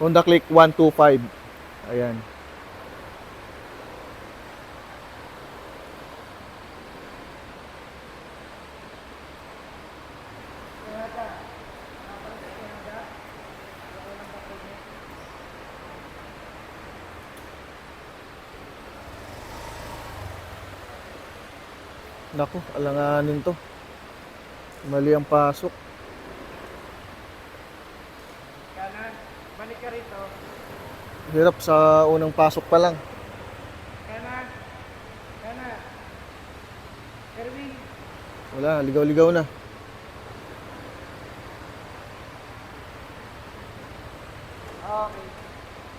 Honda Click 125. Ayan. Naku, alanganin to. Mali ang pasok. Kanan. Balik ka rito. Hirap sa unang pasok pa lang. Kanan. Kanan. Erwin. Wala, ligaw-ligaw na. Okay.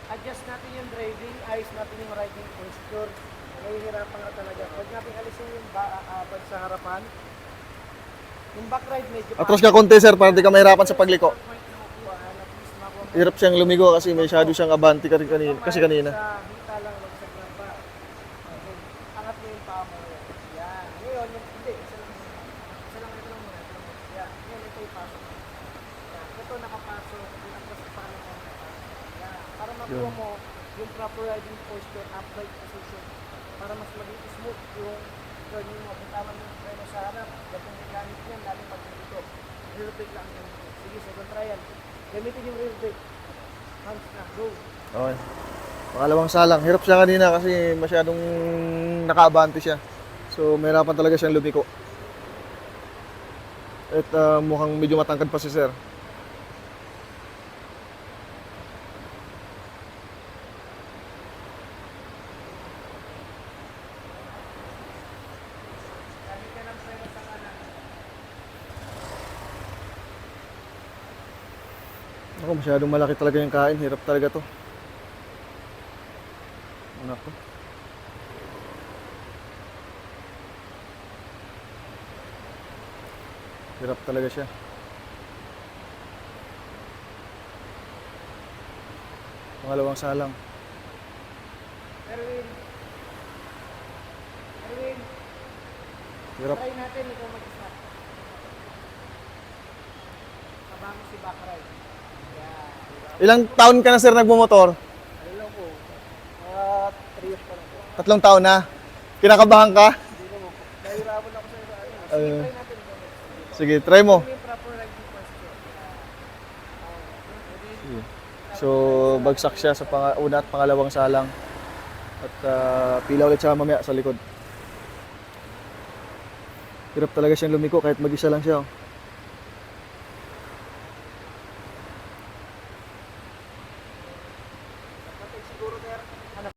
Adjust natin yung driving, ayos natin yung riding posture. Nahihirapan ka talaga. Huwag natin alisin yung ba uh, sa harapan. Yung back ride medyo Atras ka konti sir para di ka mahirapan sa pagliko. Hirap siyang lumigo kasi masyado siyang abante ka rin kanina, kasi kanina. Yung yung, yung. Yung Yun. mo yung proper riding posture, upright position. Para mas maging smooth yung turning mo. Kung tama mo yung preno sa harap, gatong mechanic yan, lalo pag dito. Brake lang yan. Sige, second trial. Gamitin yung rear brake. Hands na, go. Okay. Pangalawang salang. Hirap siya kanina kasi masyadong nakaabante siya. So, mahirapan talaga siyang lumiko. At ah, mukhang medyo matangkad pa si sir. Ako, masyadong malaki talaga yung kain. Hirap talaga to. Nako. Hirap talaga siya. Pangalawang salang. Erwin. Erwin, Hirap. try natin ikaw mag-isa. Kabang si Bakray. Ilang taon ka na sir nagmumotor? Ano lang po? Ah, 3 years pa lang po. Tatlong taon na. Kinakabahan ka? Hindi naman po. Nahirapan ako sa ano. Sige, Uh, try natin. Sige, try mo. So, bagsak siya sa pang una at pangalawang salang. At ah, pila ulit siya mamaya sa likod. Hirap talaga siyang lumiko kahit mag-isa lang siya. oh. দৌড়দের